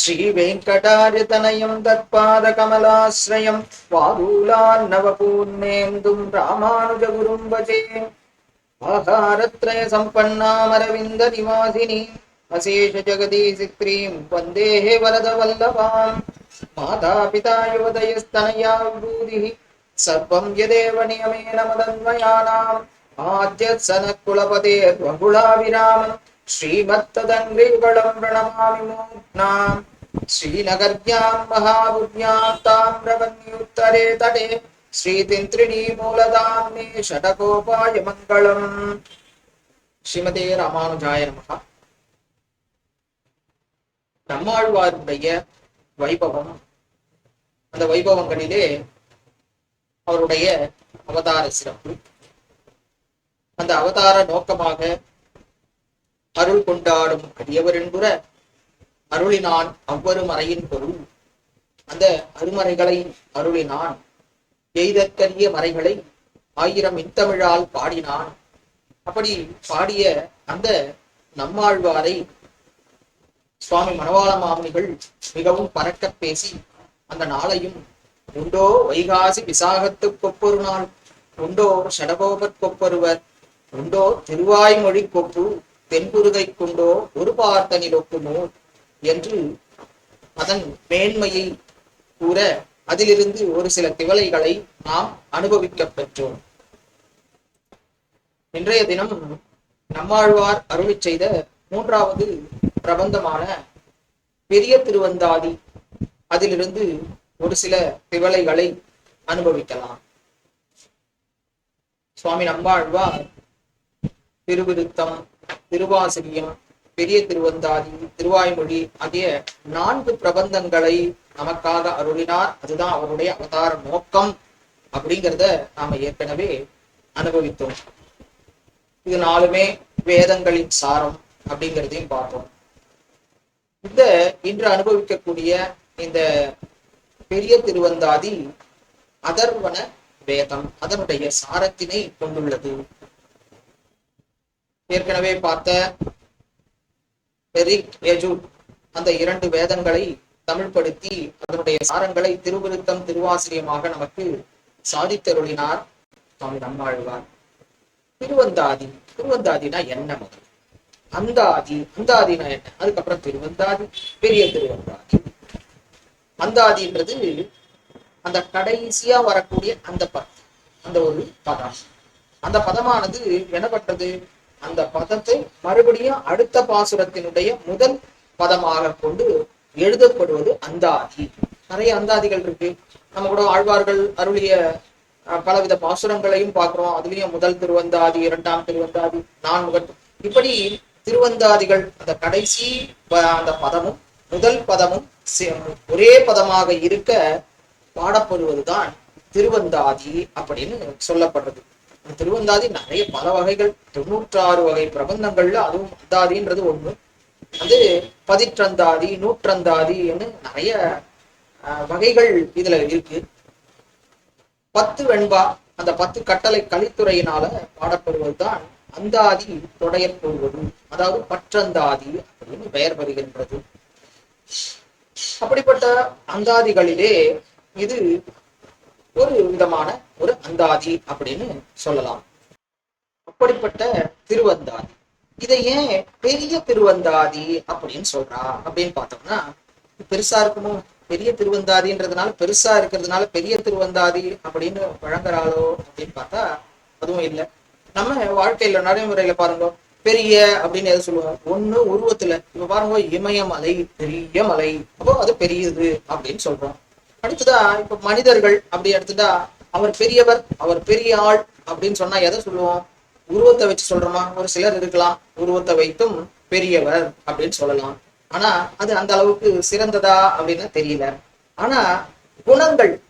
ஸ்ரீவேங்கடாரிதனயம் தற்பாதகமலாசிரயம் வாரூலால் நவபூர்ணேந்தும் ராமானுஜகுரும் வஜே ஆகாரத்ரய சம்பன்னாமரவிந்த நிவாசினீம் அசேஷ ஜெகதீசித்ரீம் வந்தேஹே வரத வல்லபாம் மாதா பிதா யுவதயஸ்தனயா விபூதி சர்வம் யதேவ நியமேன மதன்மயானாம் ஆத்யசனகுலபதே வகுளாவிராமன் श्रीमत्तदङ्ग्रीवलं प्रणमामि मूर्ध्नाम् श्रीनगर्यां महाबुद्ध्यां ताम्रवन्युत्तरे तटे श्रीतिन्त्रिणी मूलदां मे षटकोपाय मङ्गलम् ஸ்ரீமதே ராமானுஜாய நமகா நம்மாழ்வாருடைய வைபவம் அந்த வைபவங்களிலே அவருடைய அவதார சிறப்பு அந்த அவதார நோக்கமாக அருள் கொண்டாடும் அடியவர் என்புற அருளினான் அவ்வரு மறையின் பொருள். அந்த அருமறைகளை அருளினான். எய்தற்கரிய மறைகளை ஆயிரம் இன்தமிழால் பாடினான். அப்படி பாடிய அந்த நம்மாழ்வாரை சுவாமி மணவாள மாமுனிகள் மிகவும் பறக்க பேசி அந்த நாளையும் உண்டோ வைகாசி விசாகத்து கொப்பொரு நாள் உண்டோ ஷடகோபத் கொப்பொருவர் உண்டோ திருவாய்மொழி கொப்பு தென்புருதை கொண்டோ ஒரு பார்த்தனில் ஒக்குமோ என்று அதன் மேன்மையை கூற அதிலிருந்து ஒரு சில திவலைகளை நாம் அனுபவிக்க பெற்றோம். இன்றைய தினம் நம்மாழ்வார் அருளி செய்த மூன்றாவது பிரபந்தமான பெரிய திருவந்தாதி அதிலிருந்து ஒரு சில திவலைகளை அனுபவிக்கலாம். சுவாமி நம்மாழ்வார் திருவிருத்தம் திருவாசிரியம் பெரிய திருவந்தாதி திருவாய்மொழி ஆகிய நான்கு பிரபந்தங்களை நமக்காக அருளினார். அதுதான் அவருடைய அவதார நோக்கம் அப்படிங்கிறத நாம ஏற்கனவே அனுபவித்தோம். இது நாலுமே வேதங்களின் சாரம் அப்படிங்கிறதையும் பார்த்தோம். இந்த இன்று அனுபவிக்கக்கூடிய இந்த பெரிய திருவந்தாதி அதர்வன வேதம் அதனுடைய சாரத்தினை கொண்டுள்ளது. ஏற்கனவே பார்த்த எரிக் எஜு அந்த இரண்டு வேதங்களை தமிழ்படுத்தி அதனுடைய சாரங்களை திருவிருத்தம் திருவாசிரியமாக நமக்கு சாதித்தருளினார் சுவாமி நம்மாழ்வார் திருவந்தாதி திருவந்தாதினா என்ன முதல்? அந்தாதி அந்தாதினா என்ன? அதுக்கப்புறம் திருவந்தாதி பெரிய திருவந்தாதி. அந்தாதின்றது அந்த கடைசியா வரக்கூடிய அந்த பதம் அந்த ஒரு பதம். அந்த பதமானது என்ன பண்றது? அந்த பதத்தை மறுபடியும் அடுத்த பாசுரத்தினுடைய முதல் பதமாக கொண்டு எழுதப்படுவது அந்தாதி. நிறைய அந்தாதிகள் இருக்கு. நம்ம கூட ஆழ்வார்கள் அருளிய பலவித பாசுரங்களையும் பார்க்கிறோம். அதுலயும் முதல் திருவந்தாதி இரண்டாம் திருவந்தாதி நான்கு இப்படி திருவந்தாதிகள் அந்த கடைசி ப- அந்த பதமும் முதல் பதமும் ஒரே பதமாக இருக்க பாடப்படுவதுதான் திருவந்தாதி அப்படின்னு சொல்லப்படுறது. திருவந்தாதி நிறைய பல வகைகள் தொண்ணூற்றாறு வகை பிரபந்தங்கள்ல அதுவும் அந்தாதின்றது ஒண்ணு. அது பதிற்றந்தாதி நூற்றந்தாதி நிறைய வகைகள் இதுல இருக்கு. பத்து வெண்பா அந்த பத்து கட்டளை கலித்துறையினால பாடப்படுவதுதான் அந்தாதி தொடையற் கொள்வது. அதாவது பற்றந்தாதி அப்படின்னு பெயர் பெறுகின்றது. அப்படிப்பட்ட அந்தாதிகளிலே இது ஒரு விதமான ஒரு அந்தாதி அப்படின்னு சொல்லலாம். அப்படிப்பட்ட திருவந்தாதி. இதை ஏன் பெரிய திருவந்தாதி அப்படின்னு சொல்றா? அப்படின்னு பார்த்தோம்னா பெருசா இருக்குமோ பெரிய திருவந்தாதின்றதுனால பெருசா இருக்கிறதுனால பெரிய திருவந்தாதி அப்படின்னு வழங்குறாளோ அப்படின்னு பார்த்தா அதுவும் இல்லை. நம்ம வாழ்க்கையில நடைமுறையில பாருங்க. பெரிய அப்படின்னு எதை சொல்லுவோம்? ஒண்ணு உருவத்துல. இப்ப பாருங்க இமயமலை பெரிய மலை. அப்போ அது பெரியது அப்படின்னு சொல்றோம். அடுத்ததா இப்ப மனிதர்கள் அப்படி எடுத்துட்டா அவர் பெரியவர் அவர் பெரிய ஆள் அப்படின்னு சொன்னா எதை சொல்லுவோம்? உருவத்தை வச்சு சொல்றோமா? ஒரு சிலர் இருக்கலாம். உருவத்தை வைத்தும் பெரியவர் அப்படின்னு சொல்லலாம். ஆனா அது அந்த அளவுக்கு சிறந்ததா அப்படின்னு தெரியல. ஆனா குணங்கள்.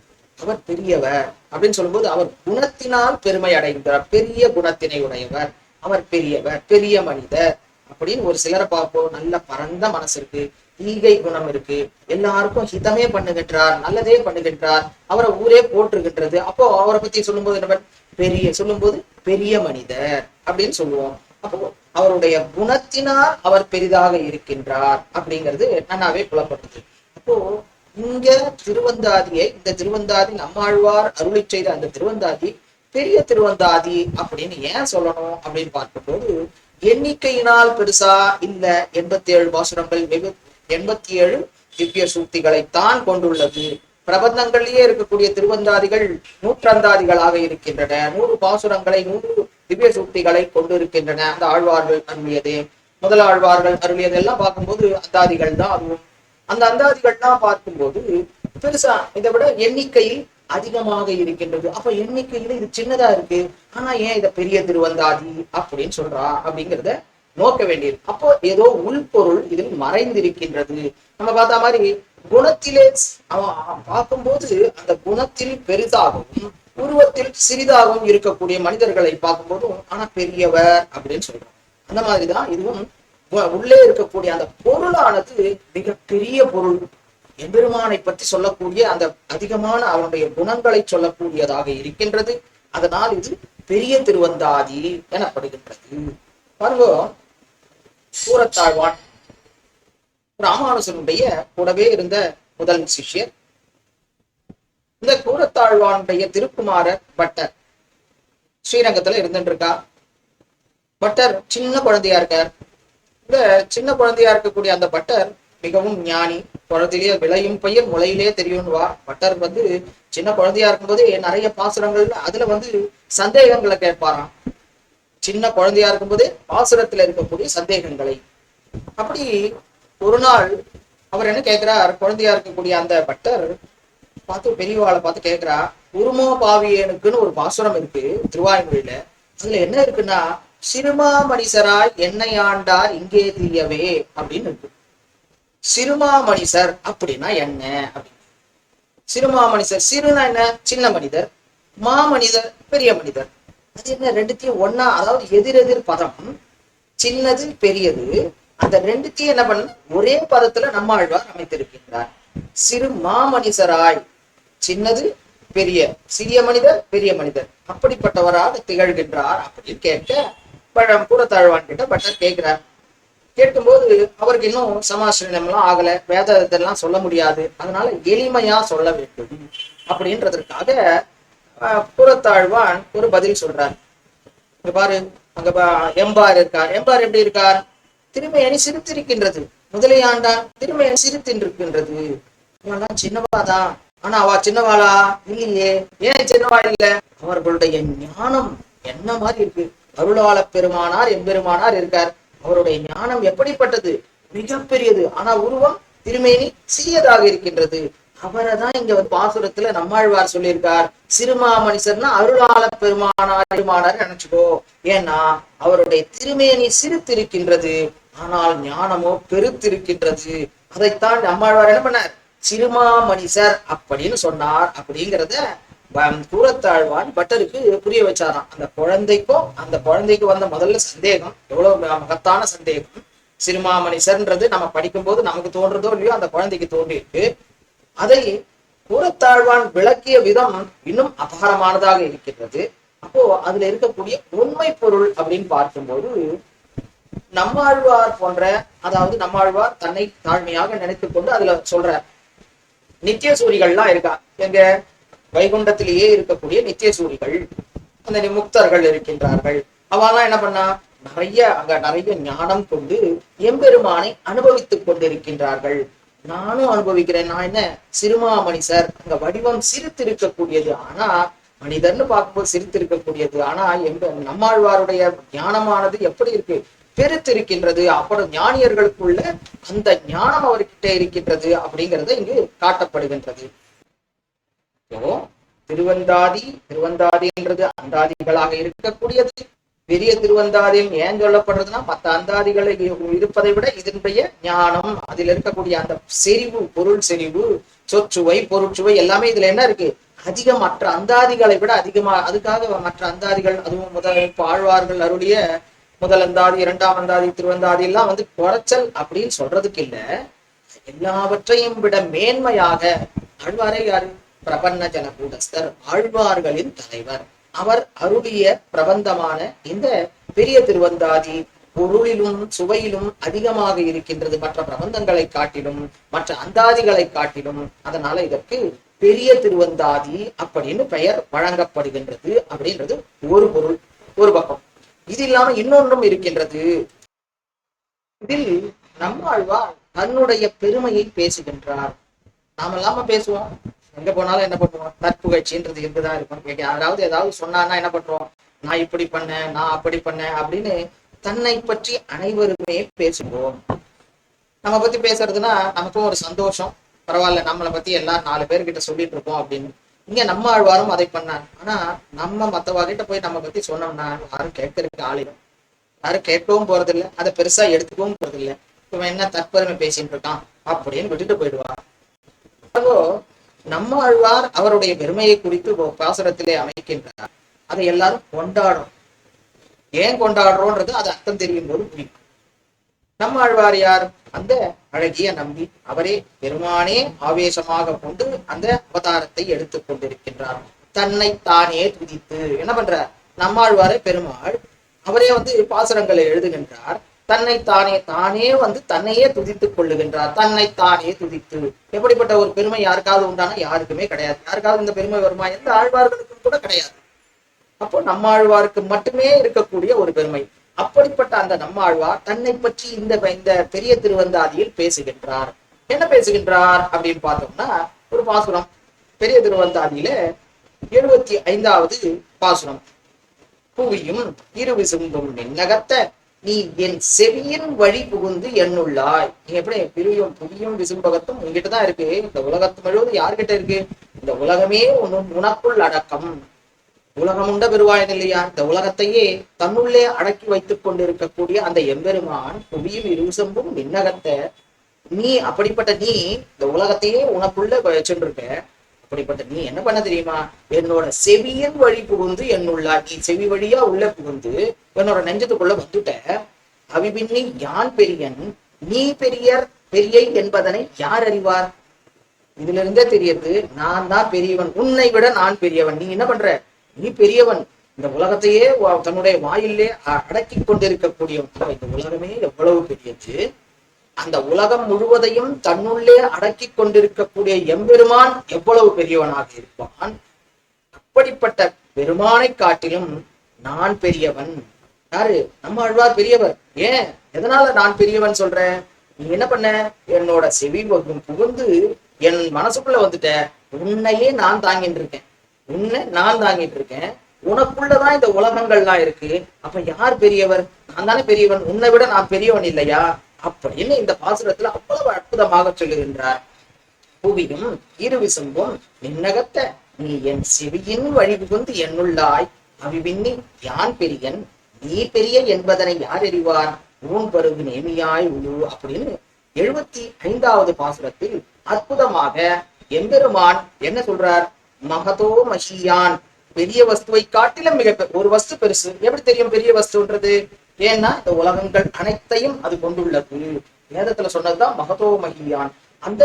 அவர் பெரியவர் அப்படின்னு சொல்லும்போது அவர் குணத்தினால் பெருமை அடைந்தார். பெரிய குணத்தினை உடையவர். அவர் பெரியவர் பெரிய மனிதர் அப்படின்னு ஒரு சிலரை பார்ப்போம். நல்ல பரந்த மனசு இருக்கு. ஈகை குணம் இருக்கு. எல்லாருக்கும் ஹிதமே பண்ணுகின்றார் நல்லதே பண்ணுகின்றார். அவரை ஊரே போற்றுகின்றது. அப்போ அவரை பத்தி சொல்லும்போது என்ன பெரிய சொல்லும்போது பெரிய மனிதர் அப்படின்னு சொல்லுவோம். அப்போ அவருடைய குணத்தினால் அவர் பெரிதாக இருக்கின்றார் அப்படிங்கிறது நன்னாவே புலப்பட்டது அப்போ இங்க திருவந்தாதியை இந்த திருவந்தாதி நம்மாழ்வார் அருளை செய்த அந்த திருவந்தாதி பெரிய திருவந்தாதி அப்படின்னு ஏன் சொல்லணும் அப்படின்னு பார்க்கும்போது எண்ணிக்கையினால் பெருசா இல்ல எண்பத்தி ஏழு பாசுரங்கள் வெகு எண்பத்தி ஏழு திவ்ய சூக்திகளைத்தான் கொண்டுள்ளது. பிரபந்தங்களிலேயே இருக்கக்கூடிய திருவந்தாதிகள் நூற்றந்தாதிகளாக இருக்கின்றன. நூறு பாசுரங்களை நூறு திவ்ய சூக்திகளை கொண்டு இருக்கின்றன அந்த ஆழ்வார்கள் அருளியது. முதல் ஆழ்வார்கள் அருளியது எல்லாம் பார்க்கும்போது அந்தாதிகள் தான் அதுவும். அந்த அந்தாதிகள்லாம் பார்க்கும்போது பெருசா இதை விட எண்ணிக்கையில் அதிகமாக இருக்கின்றது. அப்ப எண்ணிக்கையில இது சின்னதா இருக்கு. ஆனா ஏன் இதை பெரிய திருவந்தாதி அப்படின்னு சொல்றா அப்படிங்கிறத நோக்க வேண்டியது. அப்போ ஏதோ உள்பொருள் இதில் மறைந்திருக்கின்றது. நம்ம பார்த்த மாதிரி குணத்திலே அவன் பார்க்கும்போது அந்த குணத்தில் பெரிதாகவும் உருவத்தில் சிறிதாகவும் இருக்கக்கூடிய மனிதர்களை பார்க்கும்போதும் ஆனா பெரியவர் அப்படின்னு சொல்றோம். அந்த மாதிரிதான் இதுவும் உள்ளே இருக்கக்கூடிய அந்த பொருளானது மிகப்பெரிய பொருள். எம்பெருமானை பற்றி சொல்லக்கூடிய அந்த அதிகமான அவனுடைய குணங்களை சொல்லக்கூடியதாக இருக்கின்றது. அதனால் இது பெரிய திருவந்தாதி எனப்படுகின்றது. பாருங்க சூரத்தாழ்வான். ராமானுஜனுடைய கூடவே இருந்த முதல் சிஷ்யர். இந்த கூரத்தாழ்வானுடைய திருக்குமாரர் பட்டர். ஸ்ரீரங்கத்துல இருந்துட்டு இருக்கா பட்டர் சின்ன குழந்தையா இருக்கார். இந்த சின்ன குழந்தையா இருக்கக்கூடிய அந்த பட்டர் மிகவும் ஞானி. குழந்தையிலே விளையும் பையன் முளையிலே தெரியும்னுவா. பட்டர் வந்து சின்ன குழந்தையா இருக்கும்போது நிறைய பாசுரங்கள் அதுல வந்து சந்தேகங்களை கேட்பாராம். சின்ன குழந்தையா இருக்கும்போது பாசுரத்துல இருக்கக்கூடிய சந்தேகங்களை. அப்படி ஒரு நாள் அவர் என்ன கேட்கிறார்? குழந்தையா இருக்கக்கூடிய அந்த பட்டர் பார்த்து பெரியவாளை பார்த்து கேட்கிறா உருமோ பாவியனுக்குன்னு ஒரு பாசுரம் இருக்கு திருவாய்மொழியில. அதுல என்ன இருக்குன்னா சிறுமா மனிதராய் என்னை ஆண்டார் இங்கே தீயவே அப்படின்னு இருக்கு. சிறுமா மணிசர் அப்படின்னா என்ன? அப்படின்னு. சிறுமா மனிதர் சிறுனா என்ன? சின்ன மனிதர் மா மனிதர் பெரிய மனிதர். சின்ன ரெண்டுத்தையும் ஒன்னா அதாவது எதிரெதிர் பதம் சின்னது பெரியது அந்த ரெண்டுத்தையும் என்ன பண்ண ஒரே பதத்துல நம்மாழ்வார் அமைத்திருக்கின்றார். சிறு மாமனிசராய் சின்னது பெரிய சிறிய மனிதர் பெரிய மனிதர். அப்படிப்பட்டவராக திகழ்கின்றார் அப்படின்னு கேட்க பழம் கூறத்தாழ்வான் கிட்ட பட்டர் கேட்கிறார். கேட்கும்போது அவருக்கு இன்னும் சமாசிரணம் எல்லாம் ஆகல வேதத்தெல்லாம் சொல்ல முடியாது. அதனால எளிமையா சொல்ல வேண்டும். அப்படின்றதற்காக புறத்தாழ்வான் ஒரு பதில் சொல்றார். இங்க பாரு அங்க எம்பார் இருக்கார். எம்பார் எப்படி இருக்கார்? திருமையணி சிரித்திருக்கின்றது. முதலையாண்டான் திருமையணி சிரித்திருக்கின்றது. இவெல்லாம் சின்னவாதான் ஆனா அவ சின்னவாளா? இல்லையே. ஏன் சின்னவா இல்ல? அவர்களுடைய ஞானம் என்ன மாதிரி இருக்கு? அருளாள பெருமானார் எம்பெருமானார் இருக்கார். அவருடைய ஞானம் எப்படிப்பட்டது? மிகப்பெரியது. ஆனா உருவம் திருமேனி சிறியதாக இருக்கின்றது. அவரை தான் இங்க ஒரு பாசுரத்துல நம்மாழ்வார் சொல்லியிருக்கார். சிறுமாமணிசர்னா அருளாள பெருமானார் பெருமானார் நினைச்சுக்கோ. ஏன்னா அவருடைய திருமேனி சிறுத்திருக்கின்றது. ஆனால் ஞானமோ பெருத்திருக்கின்றது. அதைத்தான் நம்மாழ்வார் என்ன பண்ணார்? சிறுமாமணிசர் அப்படின்னு சொன்னார். அப்படிங்கிறத கூறத்தாழ்வான் பட்டருக்கு புரிய வச்சாராம். அந்த குழந்தைக்கும் அந்த குழந்தைக்கு வந்த முதல்ல சந்தேகம் எவ்வளவு மகத்தான சந்தேகம். சிறுமாமணிசர்ன்றது நம்ம படிக்கும்போது நமக்கு தோன்றதோ இல்லையோ அந்த குழந்தைக்கு தோன்றியிருக்கு. அதை கூறத்தாழ்வான் விளக்கிய விதம் இன்னும் அபாரமானதாக இருக்கின்றது. அப்போ அதுல இருக்கக்கூடிய உண்மை பொருள் அப்படின்னு பார்க்கும்போது நம்மாழ்வார் போன்ற அதாவது நம்மாழ்வார் தன்னை தாழ்மையாக நினைத்துக் கொண்டு அதுல சொல்ற நித்திய சூரிகள்லாம் இருக்கா? எங்க வைகுண்டத்திலேயே இருக்கக்கூடிய நித்திய சூரிகள் அந்த முக்தர்கள் இருக்கின்றார்கள். அவெல்லாம் என்ன பண்ணா நிறைய அங்க நிறைய ஞானம் கொண்டு எம்பெருமானை அனுபவித்துக் கொண்டிருக்கின்றார்கள். நானும் அனுபவிக்கிறேன். நான் என்ன? சிறுமாமணி சார். அங்க வடிவம் சிரித்திருக்கக்கூடியது. ஆனா மனிதர்னு பார்க்கும்போது சிரித்திருக்கக்கூடியது. ஆனா எங்க நம்மாழ்வாருடைய ஞானமானது எப்படி இருக்கு? பெருத்திருக்கின்றது. அப்புறம் ஞானியர்களுக்குள்ள அந்த ஞானம் அவர்கிட்ட இருக்கின்றது அப்படிங்கிறது இங்கு காட்டப்படுகின்றது. இப்போ திருவந்தாதி திருவந்தாதின்றது அந்தாதிகளாக இருக்கக்கூடியது. பெரிய திருவந்தாதியம் ஏன் சொல்லப்படுறதுன்னா மற்ற அந்தாதிகளை இருப்பதை விட இதனுடைய ஞானம் அதில் இருக்கக்கூடிய அந்த செறிவு பொருள் செறிவு சொற்சுவை பொருட்சுவை எல்லாமே இதுல என்ன இருக்கு? அதிகம் மற்ற அந்தாதிகளை விட அதிகமா அதுக்காக மற்ற அந்தாதிகள் அதுவும் முதல் ஆழ்வார்கள் அருளிய முதல் அந்தாதி இரண்டாம் அந்தாதி திருவந்தாதி எல்லாம் வந்து குறைச்சல் அப்படின்னு சொல்றதுக்கு இல்ல. எல்லாவற்றையும் விட மேன்மையாக ஆழ்வாரே யாரு? பிரபன்ன ஜனகூடஸ்தர் ஆழ்வார்களின் தலைவர். அவர் அருளிய பிரபந்தமான இந்த பெரிய திருவந்தாதி பொருளிலும் சுவையிலும் அதிகமாக இருக்கின்றது. மற்ற பிரபந்தங்களை காட்டிலும் மற்ற அந்தாதிகளை காட்டிலும் அதனால இதற்கு பெரிய திருவந்தாதி அப்படின்னு பெயர் வழங்கப்படுகின்றது அப்படின்றது ஒரு பொருள் ஒரு பக்கம். இது இல்லாம இன்னொன்றும் இருக்கின்றது. இதில் நம்மாழ்வார் தன்னுடைய பெருமையை பேசுகின்றார். நாம இல்லாம பேசுவோம். எங்க போனாலும் என்ன பண்ணுவோம்? தற்புகழ்ச்சின்றது இருந்துதான் இருக்கும் கேட்க யாராவது ஏதாவது சொன்னான்னா என்ன பண்றோம்? நான் இப்படி பண்ணேன் நான் அப்படி பண்ணேன் அப்படின்னு தன்னை பற்றி அனைவருமே பேசுவோம். நம்ம பத்தி பேசுறதுன்னா நமக்கும் ஒரு சந்தோஷம். பரவாயில்ல நம்மளை பத்தி எல்லாம் நாலு பேர்கிட்ட சொல்லிட்டு இருக்கோம் அப்படின்னு. இங்க நம்ம ஆழ்வாரும் அதை பண்ணாங்க ஆனா நம்ம மத்தவகிட்ட போய் நம்ம பத்தி சொன்னோம்னா யாரும் கேட்கறதுக்கு ஆளிடும் யாரும் கேட்கவும் போறதில்ல அதை பெருசா எடுத்துக்கவும் போறதில்லை. இவன் என்ன தற்பெருமை பேசிட்டு இருக்கான் அப்படின்னு விட்டுட்டு போயிடுவான் அப்போ நம்மாழ்வார் அவருடைய பெருமையை குறித்து பாசனத்திலே பாசுரத்திலே அமைக்கின்றார். அதை எல்லாரும் கொண்டாடும் ஏன் கொண்டாடுறோன்றது அது அர்த்தம் தெரியும் போது புரியும். நம்மாழ்வார் யார்? அந்த அழகிய நம்பி அவரே பெருமானே ஆவேசமாக கொண்டு அந்த அவதாரத்தை எடுத்துக் கொண்டிருக்கின்றார். தன்னை தானே துதித்து. என்ன பண்றார்? நம்மாழ்வாரே பெருமாள் அவரே வந்து பாசுரங்களை எழுதுகின்றார். தன்னை தானே தானே வந்து தன்னையே துதித்துக் கொள்ளுகின்றார். தன்னை தானே துதித்து. எப்படிப்பட்ட ஒரு பெருமை யாருக்காவது உண்டானா யாருக்குமே கிடையாது. யாருக்காவது இந்த பெருமை வருமா? எந்த ஆழ்வார்களுக்கும் கூட கிடையாது. அப்போ நம்மாழ்வாருக்கு மட்டுமே இருக்கக்கூடிய ஒரு பெருமை. அப்படிப்பட்ட அந்த நம்மாழ்வார் தன்னை பற்றி இந்த இந்த பெரிய திருவந்தாதியில் பேசுகின்றார். என்ன பேசுகின்றார் அப்படின்னு பார்த்தோம்னா ஒரு பாசுரம். பெரிய திருவந்தாதியில எழுபத்தி ஐந்தாவது பாசுரம். புவியும் இருவிசும்பும் நின்னகத்த நீ என் செவியின் வழி புகுந்து என்னுள்ளாய். நீ எப்படி பிரியும் புவியும் விசும்பகத்தும் உங்ககிட்ட தான் இருக்கு? இந்த உலகத்து முழுவதும் யார்கிட்ட இருக்கு? இந்த உலகமே உன் உனக்குள் அடக்கம். உலகம் உண்ட பெருவாயன் இல்லையா? இந்த உலகத்தையே தன்னுள்ளே அடக்கி வைத்துக் கொண்டிருக்கக்கூடிய அந்த எம்பெருமான் புவியும் இருசம்பும் விண்ணகத்தை நீ அப்படிப்பட்ட நீ இந்த உலகத்தையே உனக்குள்ள வச்சுருக்க அப்படிப்பட்ட நீ என்ன பண்ண தெரியுமா? என்னோட செவியின் வழி புகுந்து என்னுள்ளா நீ செவி வழியா உள்ள புகுந்து என்னோட நெஞ்சத்துக்குள்ள வந்துட்ட. அவிபின்னி யான் பெரியன்? நீ பெரியர் பெரியை என்பதனை யார் அறிவார்? இதுல இருந்தே தெரியுது நான் தான் பெரியவன். உன்னை விட நான் பெரியவன். நீ என்ன பண்ற? நீ பெரியவன். இந்த உலகத்தையே தன்னுடைய வாயிலே அடக்கி கொண்டிருக்கக்கூடியவன் இந்த உலகமே எவ்வளவு பெரியது? அந்த உலகம் முழுவதையும் தன்னுள்ளே அடக்கி கொண்டிருக்கக்கூடிய எம்பெருமான் எவ்வளவு பெரியவனாக இருப்பான்? அப்படிப்பட்ட பெருமானை காட்டிலும் நான் பெரியவன். யாரு? நம்ம அழ்வார் பெரியவர். ஏன்? எதனால நான் பெரியவன் சொல்றேன் நீ என்ன பண்ண? என்னோட செவி வகும் புகுந்து என் மனசுக்குள்ள வந்துட்ட. உன்னையே நான் தாங்கிட்டு இருக்கேன். உன்னை நான் தாங்கிட்டு இருக்கேன். உனக்குள்ளதான் இந்த உலகங்கள்லாம் இருக்கு. அப்ப யார் பெரியவர்? நான் தானே பெரியவன். உன்னை விட நான் பெரியவன் இல்லையா? அப்படின்னு இந்த பாசுரத்துல அவ்வளவு அற்புதமாக சொல்லுகின்றார். புவியும் இருவிசும்பும் நின்னகத்த நீ என் செவியின் வழி புகுந்து என்னுள்ளாய். அவிவிண்ணி யான் பெரியன் நீ பெரிய என்பதனை யார் அறிவார்? ஊன் பருகு நேமியாய் உழு அப்படின்னு எழுபத்தி ஐந்தாவது பாசுரத்தில் அற்புதமாக எம்பெருமான் என்ன சொல்றார்? மகதோ மஷியான் பெரிய வஸ்துவை காட்டிலும் மிக ஒரு வஸ்து பெருசு. எப்படி தெரியும் பெரிய வஸ்துன்றது? ஏன்னா இந்த உலகங்கள் அனைத்தையும் அது கொண்டுள்ளது. வேதத்துல சொன்னதுதான் மகதோ மகியான் அந்த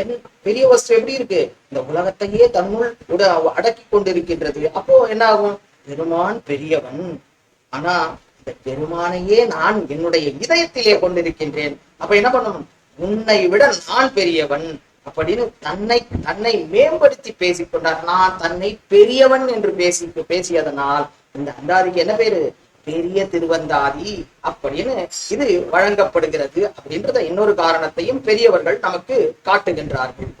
என் பெரிய வஸ்து எப்படி இருக்கு? இந்த உலகத்தையே தன்னுள் உட அடக்கி கொண்டிருக்கின்றது. அப்போ என்ன ஆகும் பெருமான் பெரியவன். ஆனா இந்த பெருமானையே நான் என்னுடைய இதயத்திலே கொண்டிருக்கின்றேன். அப்ப என்ன பண்ணணும்? உன்னை விட நான் பெரியவன். அப்படின்னு தன்னை தன்னை மேம்படுத்தி பேசிக்கொண்டார். நான் தன்னை பெரியவன் என்று பேசி பேசியதனால் இந்த அந்தாதிக்கு என்ன பேரு? பெரிய திருவந்தாதி அப்படின்னு இது வழங்கப்படுகிறது அப்படின்றத இன்னொரு காரணத்தையும் பெரியவர்கள் நமக்கு காட்டுகின்றார்கள்.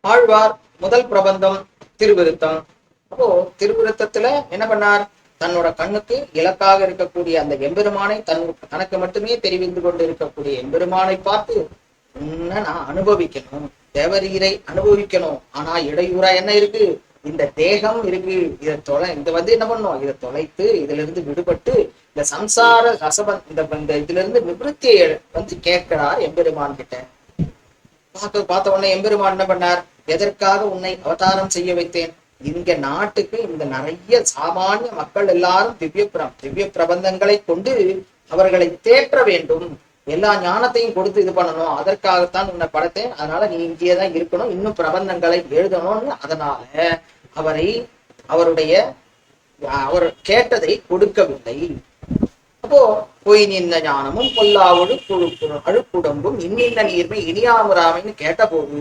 ஆழ்வார் முதல் பிரபந்தம் திருவிருத்தம். அப்போ திருவிருத்தத்துல என்ன பண்ணார்? தன்னோட கண்ணுக்கு இலக்காக இருக்கக்கூடிய அந்த எம்பெருமானை தன் தனக்கு மட்டுமே தெரிவித்து கொண்டு இருக்கக்கூடிய எம்பெருமானை பார்த்து உன்ன நான் அனுபவிக்கணும். தேவரீரை அனுபவிக்கணும். ஆனா இடையூறா என்ன இருக்கு? இந்த தேகம் இருக்கு இதை தொலை இதை வந்து என்ன பண்ணும்? இதை தொலைத்து இதுல இருந்து விடுபட்டு இந்த சம்சார ரசபன் இந்த இந்த இதுல இருந்து நிவൃத்தியை வந்து கேட்கிறார் எம்பெருமான் கிட்ட. பார்க்க பார்த்த உடனே எம்பெருமான் என்ன பண்ணார்? எதற்காக உன்னை அவதாரம் செய்ய வைத்தேன்? இங்க நாட்டுக்கு இந்த நிறைய சாமானிய மக்கள் எல்லாரும் திவ்ய திவ்ய பிரபந்தங்களை கொண்டு அவர்களை தேற்ற வேண்டும். எல்லா ஞானத்தையும் கொடுத்து இது பண்ணணும். அதற்காகத்தான் உன்னை படத்தேன். அதனால நீ இங்கேயே தான் இருக்கணும். இன்னும் பிரபந்தங்களை எழுதணும்னு அதனால அவரை அவருடைய அவர் கேட்டதை கொடுக்கவில்லை. அப்போ பொய் நின்ன ஞானமும் பொல்லா குழு அழுக்குடம்பும் இன்னின்ன நீர்மை இனியாமராமைன்னு கேட்டபோது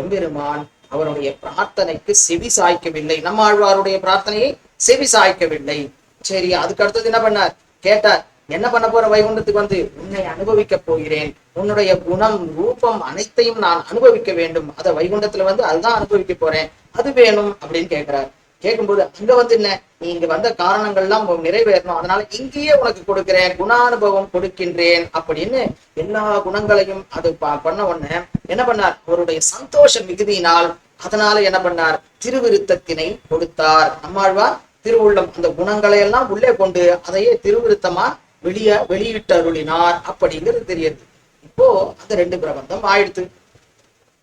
எம்பெருமான் அவருடைய பிரார்த்தனைக்கு செவி சாய்க்கவில்லை. நம்மாழ்வாருடைய பிரார்த்தனையை செவி சாய்க்கவில்லை. சரி அதுக்கு அடுத்தது என்ன பண்ணார்? கேட்டார் என்ன பண்ண போற வைகுண்டத்துக்கு வந்து? உன்னை அனுபவிக்க போகிறேன். உன்னுடைய குணம் ரூபம் அனைத்தையும் நான் அனுபவிக்க வேண்டும். அதை வைகுண்டத்துல வந்து அதுதான் அனுபவிக்க போறேன். அது வேணும் அப்படின்னு கேட்கிறாரு கேட்கும்போது அங்க வந்து என்ன? நீ இங்க வந்த காரணங்கள்லாம் நிறைவேறணும். அதனால இங்கேயே உனக்கு கொடுக்கிறேன் குணானுபவம் கொடுக்கின்றேன் அப்படின்னு எல்லா குணங்களையும் அது பண்ண உடனே என்ன பண்ணார்? அவருடைய சந்தோஷ மிகுதியினால் அதனால என்ன பண்ணார்? திருவிருத்தத்தினை கொடுத்தார். நம்மாழ்வார் திருவுள்ளம் அந்த குணங்களை எல்லாம் உள்ளே கொண்டு அதையே திருவிருத்தமா வெளிய வெளியிட்டு அருளினார் அப்படிங்கிறது தெரியுது. இப்போ அந்த ரெண்டு பிரபந்தம் ஆயிடுத்து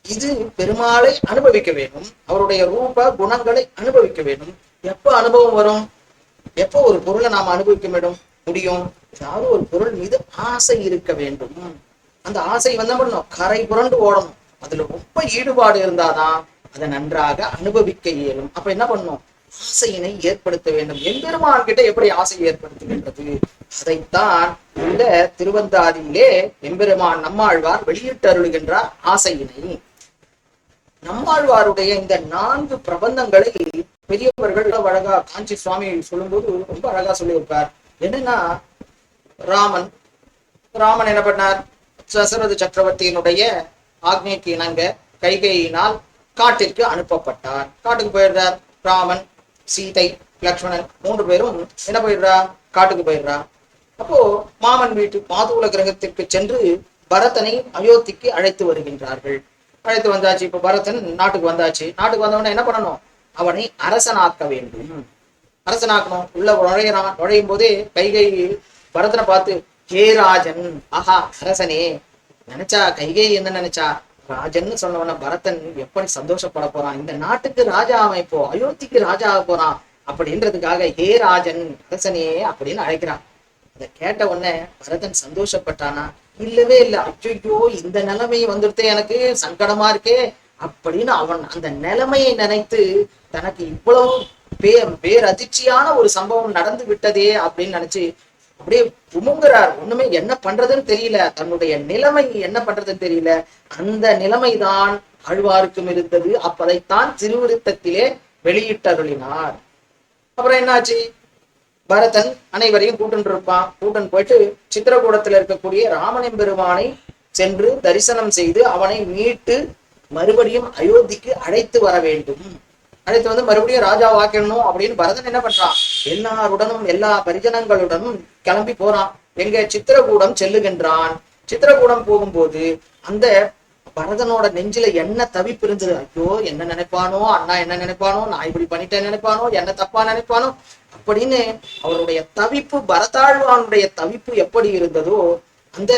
இது பெருமாளை அனுபவிக்க வேண்டும். அவருடைய ரூப குணங்களை அனுபவிக்க வேண்டும். எப்ப அனுபவம் வரும்? எப்போ ஒரு பொருளை நாம் அனுபவிக்க வேண்டும் முடியும். ஏதாவது ஒரு பொருள் மீது ஆசை இருக்க வேண்டும். அந்த ஆசை வந்தா என்ன பண்ணணும் கரை புரண்டு ஓடணும். அதுல ரொம்ப ஈடுபாடு இருந்தாதான் அதை நன்றாக அனுபவிக்க இயலும். அப்ப என்ன பண்ணும்? ஆசையினை ஏற்படுத்த வேண்டும். எம்பெருமான் கிட்ட எப்படி ஆசை ஏற்படுத்துகின்றது? அதைத்தான் இந்த திருவந்தாதியிலே எம்பெருமான் நம்மாழ்வார் வெளியிட்டு அருளுகின்றார் ஆசையினை. நம்மாழ்வாருடைய இந்த நான்கு பிரபந்தங்களை பெரியவர்கள் அழகா காஞ்சி சுவாமி சொல்லும்போது ரொம்ப அழகா சொல்லியிருப்பார். என்னன்னா ராமன் ராமன் என்ன பண்ணார்? தசரத சக்கரவர்த்தியினுடைய ஆக்னிக்கு இணங்க கைகையினால் காட்டிற்கு அனுப்பப்பட்டார். காட்டுக்கு போயிடுறார். ராமன் சீதை லக்ஷ்மணன் மூன்று பேரும் என்ன போயிடுறா? காட்டுக்கு போயிடுறா. அப்போ மாமன் வீட்டு மாதுள கிரகத்திற்கு சென்று பரதனை அயோத்திக்கு அழைத்து வருகின்றார்கள். அழைத்து வந்தாச்சு இப்ப பரதன் நாட்டுக்கு வந்தாச்சு. நாட்டுக்கு வந்தவொடனே என்ன பண்ணணும்? அவனை அரசனாக்க வேண்டும். அரசனாக்கணும். உள்ள நுழையிறான். நுழையும் போதே கைகை பரதனை பார்த்து ஹே ராஜன். ஆஹா அரசனே. நினைச்சா கைகை என்ன நினைச்சா? ராஜன்னு சொன்னவன பரதன் எப்படி சந்தோஷப்பட போறான்? இந்த நாட்டுக்கு ராஜா அவன் இப்போ அயோத்திக்கு ராஜா ஆக போறான்? அப்படின்றதுக்காக ஹே ராஜன் அரசனே அப்படின்னு அழைக்கிறான். அதை கேட்ட உடனே பரதன் சந்தோஷப்பட்டானா? இல்லவே இல்லை. அச்சோ இந்த நிலைமை வந்துடுத்தே எனக்கு. சங்கடமா இருக்கே. அப்படின்னு அவன் அந்த நிலைமையை நினைத்து தனக்கு இவ்வளவு பே பேரதிர்ச்சியான ஒரு சம்பவம் நடந்து விட்டதே அப்படின்னு நினைச்சு அப்படியே புமுங்குறார். ஒண்ணுமே என்ன பண்றதுன்னு தெரியல. தன்னுடைய நிலைமை என்ன பண்றதுன்னு தெரியல. அந்த நிலைமைதான் ஆழ்வாருக்கும் இருந்தது. அப்பதைத்தான் திருவிருத்தத்திலே வெளியிட்டருளினார். அப்புறம் என்னாச்சு? பரதன் அனைவரையும் கூட்டன் இருப்பான். கூட்டன் போயிட்டு சித்திரகூடத்துல இருக்கக்கூடிய ராமனின் பெருமானை சென்று தரிசனம் செய்து அவனை மீட்டு மறுபடியும் அயோத்திக்கு அழைத்து வர வேண்டும். அழைத்து வந்து மறுபடியும் ராஜா வாக்கணும் அப்படின்னு பரதன் என்ன பண்றான்? எல்லாருடனும் எல்லா பரிஜனங்களுடனும் கிளம்பி போறான். எங்க சித்திரகூடம் செல்லுகின்றான். சித்திரகூடம் போகும்போது அந்த பரதனோட நெஞ்சில என்ன தவிப்பு இருந்தது ஐயோ என்ன நினைப்பானோ? அண்ணா என்ன நினைப்பானோ? நான் இப்படி பண்ணிட்டேன் நினைப்பானோ? என்ன தப்பா நினைப்பானோ? அப்படின்னு அவருடைய தவிப்பு பரதாழ்வானுடைய தவிப்பு எப்படி இருந்ததோ அந்த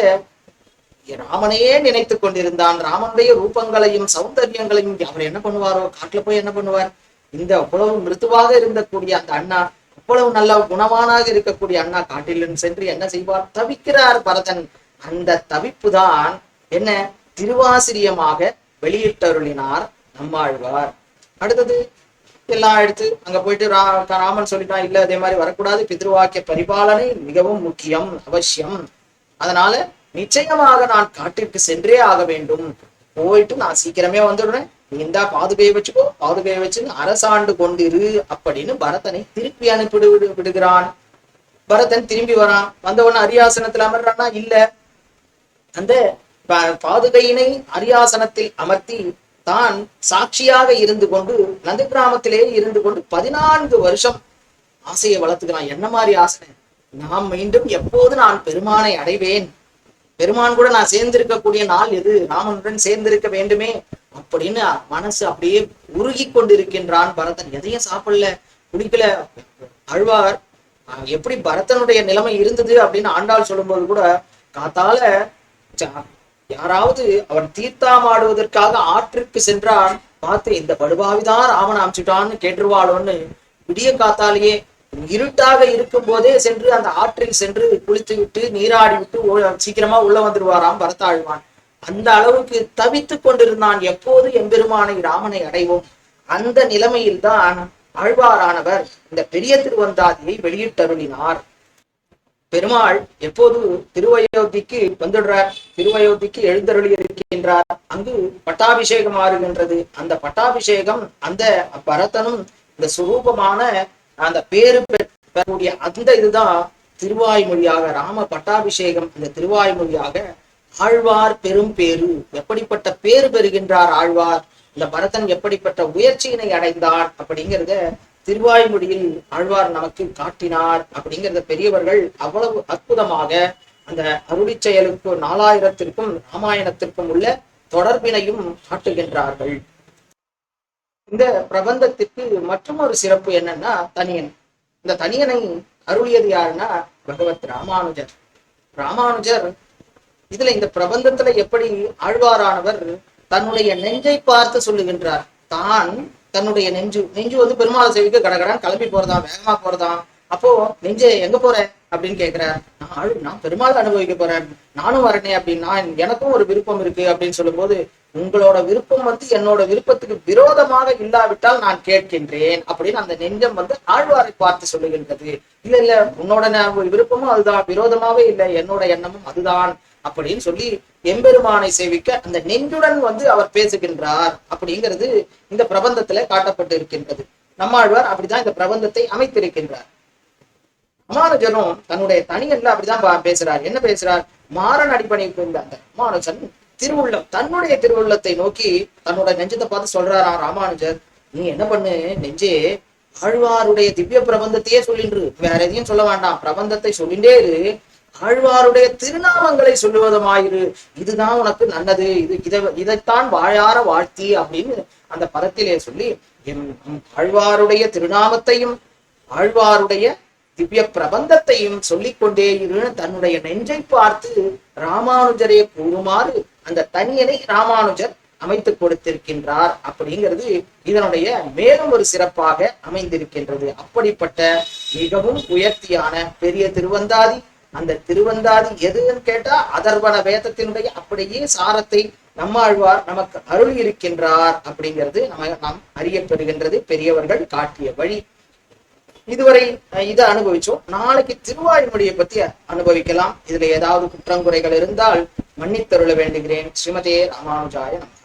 ராமனையே நினைத்து கொண்டிருந்தான். ராமனுடைய ரூபங்களையும் சௌந்தரியங்களையும் அவர் என்ன பண்ணுவாரோ? காட்டுல போய் என்ன பண்ணுவார்? இந்த அவ்வளவு மிருதுவாக இருந்தக்கூடிய அந்த அண்ணா அவ்வளவு நல்ல குணவானாக இருக்கக்கூடிய அண்ணா காட்டிலும் சென்று என்ன செய்வார்? தவிக்கிறார் பரதன். அந்த தவிப்பு தான் என்ன திருவாசிரியமாக வெளியிட்டருளினார் நம்மாழ்வார். அடுத்தது எல்லாம் எடுத்து அங்க போயிட்டு ரா ராமன் சொல்லிட்டான் இல்ல அதே மாதிரி வரக்கூடாது. பித்ருவாக்கிய பரிபாலனை மிகவும் முக்கியம் அவசியம். அதனால நிச்சயமாக நான் காட்டிற்கு சென்றே ஆக வேண்டும். போயிட்டு நான் சீக்கிரமே வந்துடுறேன். நீ இந்தா பாதுகையை வச்சுக்கோ பாதுகையை வச்சுன்னு அரசாண்டு கொண்டிரு அப்படின்னு பரதனை திருப்பி அனுப்பி விடு விடுகிறான். பரதன் திரும்பி வரான். வந்தவன அரியாசனத்துல அமர்றான்னா இல்ல. அந்த பாதுகையினை அரியாசனத்தில் அமர்த்தி தான் சாட்சியாக இருந்து கொண்டு நந்தி கிராமத்திலே இருந்து கொண்டு பதினான்கு வருஷம் ஆசையை வளர்த்துக்கிறான். என்ன மாதிரி ஆசை? நாம் மீண்டும் எப்போது நான் பெருமானை அடைவேன்? பெருமான் கூட நான் சேர்ந்திருக்கக்கூடிய நாள் எது? ராமனுடன் சேர்ந்திருக்க வேண்டுமே? அப்படின்னு மனசு அப்படியே உருகி கொண்டிருக்கின்றான் பரதன். எதையும் சாப்பிடல குடிக்கல. அழ்வார். எப்படி பரதனுடைய நிலைமை இருந்தது அப்படின்னு ஆண்டாள் சொல்லும்போது கூட காத்தால யாராவது அவன் தீர்த்தாமாடுவதற்காக ஆற்றிற்கு சென்றான் பார்த்து இந்த படுபாவிதான் ராமன் அமிச்சுட்டான்னு கேட்டுருவாளோன்னு விடிய காத்தாலேயே இருட்டாக இருக்கும் போதே சென்று அந்த ஆற்றில் சென்று குளித்து விட்டு நீராடி விட்டு ஓ- சீக்கிரமா உள்ள வந்துருவாராம் பரத்தாழ்வான். அந்த அளவுக்கு தவித்துக் கொண்டிருந்தான் எப்போது எம்பெருமானை ராமனை அடைவோம்? அந்த நிலைமையில்தான் ஆழ்வாரானவர் இந்த பெரிய திருவந்தாதியை வெளியிட்டருளினார். பெருமாள் எப்போது திருவயோத்திக்கு வந்துடுறார்? திருவயோத்திக்கு எழுந்தருளி இருக்கின்றார். அங்கு பட்டாபிஷேகம் ஆறுகின்றது. அந்த பட்டாபிஷேகம் அந்த பரதனும் இந்த சுரூபமான அந்த பேரு பெற்- பெறக்கூடிய அந்த இதுதான் திருவாய்மொழியாக ராம பட்டாபிஷேகம். அந்த திருவாய்மொழியாக ஆழ்வார் பெரும் பேரு எப்படிப்பட்ட பேரு பெறுகின்றார் ஆழ்வார்? இந்த பரதன் எப்படிப்பட்ட உயர்ச்சியினை அடைந்தான் அப்படிங்கிறத திருவாய்மொழியில் ஆழ்வார் நமக்கு காட்டினார் அப்படிங்கிறத பெரியவர்கள் அவ்வளவு அற்புதமாக அந்த அருளி செயலுக்கு நாலாயிரத்திற்கும் ராமாயணத்திற்கும் உள்ள தொடர்பினையும் காட்டுகின்றார்கள். இந்த பிரபந்தத்திற்கு மற்றும் ஒரு சிறப்பு என்னன்னா தனியன். இந்த தனியனை அருளியது யாருன்னா பகவத் ராமானுஜர். ராமானுஜர் இதுல இந்த பிரபந்தத்துல எப்படி ஆழ்வாரானவர் தன்னுடைய நெஞ்சை பார்த்து சொல்லுகின்றார் தான் தன்னுடைய நெஞ்சு நெஞ்சு வந்து பெருமாள் சேவிக்கு கடகடான்னு கிளம்பி போறதா வேகமா போறதான் அப்போ நெஞ்சு எங்க போற? அப்படின்னு கேக்குறார். நான் நான் பெருமாள் அனுபவிக்க போறேன். நானும் வரனே அப்படின்னா எனக்கும் ஒரு விருப்பம் இருக்கு. அப்படின்னு சொல்லும் போது உங்களோட விருப்பம் வந்து என்னோட விருப்பத்துக்கு விரோதமாக இல்லாவிட்டால் நான் கேட்கின்றேன். அப்படின்னு அந்த நெஞ்சம் வந்து ஆழ்வாரை பார்த்து சொல்லுகின்றது. இல்ல இல்ல உன்னோட விருப்பமும் அதுதான். விரோதமாவே இல்லை. என்னோட எண்ணமும் அதுதான். அப்படின்னு சொல்லி எம்பெருமானை சேவிக்க அந்த நெஞ்சுடன் வந்து அவர் பேசுகின்றார் அப்படிங்கிறது இந்த பிரபந்தத்துல காட்டப்பட்டு இருக்கின்றது நம்மாழ்வார் அப்படிதான் இந்த பிரபந்தத்தை அமைத்திருக்கின்றார். ராமானுஜரும் தன்னுடைய தனியல்ல அப்படிதான் பேசுறார். என்ன பேசுறார்? மாறன் அடிப்படையில் புரிந்த அந்த ராமானுஜன் திருவுள்ளம் தன்னுடைய திருவுள்ளத்தை நோக்கி தன்னோட நெஞ்சத்தை பார்த்து சொல்றாராம் ராமானுஜர் நீ என்ன பண்ணு? நெஞ்சே ஆழ்வாருடைய திவ்ய பிரபந்தத்தையே சொல்லின்று. வேற எதையும் சொல்ல வேண்டாம். பிரபந்தத்தை சொல்லிண்டே இரு. ஆழ்வாருடைய திருநாமங்களை சொல்லுவதுமாயிரு. இதுதான் உனக்கு நல்லது. இது இதை இதைத்தான் வாழார வாழ்த்தி அப்படின்னு அந்த பதத்திலே சொல்லி எம் ஆழ்வாருடைய திருநாமத்தையும் ஆழ்வாருடைய திவ்ய பிரபந்தத்தையும் சொல்லிக்கொண்டே கொண்டே தன்னுடைய நெஞ்சை பார்த்து ராமானுஜரை கூறுமாறு அந்த தனியனை ராமானுஜர் அமைத்து கொடுத்திருக்கின்றார் அப்படிங்கிறது இதனுடைய மேலும் ஒரு சிறப்பாக அமைந்திருக்கின்றது. அப்படிப்பட்ட மிகவும் உயர்த்தியான பெரிய திருவந்தாதி அந்த திருவந்தாதி எதுன்னு கேட்டா அதர்வன வேதத்தினுடைய அப்படியே சாரத்தை நம்மாழ்வார் நமக்கு அருள் இருக்கின்றார் அப்படிங்கிறது நம்ம நாம் அறியப்பெறுகின்றது பெரியவர்கள் காட்டிய வழி. இதுவரை இதை அனுபவிச்சோம். நாளைக்கு திருவாய்மொழியை பத்தி அனுபவிக்கலாம். இதுல ஏதாவது குற்றங்குறைகள் இருந்தால் மன்னித்தருள வேண்டுகிறேன். ஸ்ரீமதே ராமானுஜாய நமः.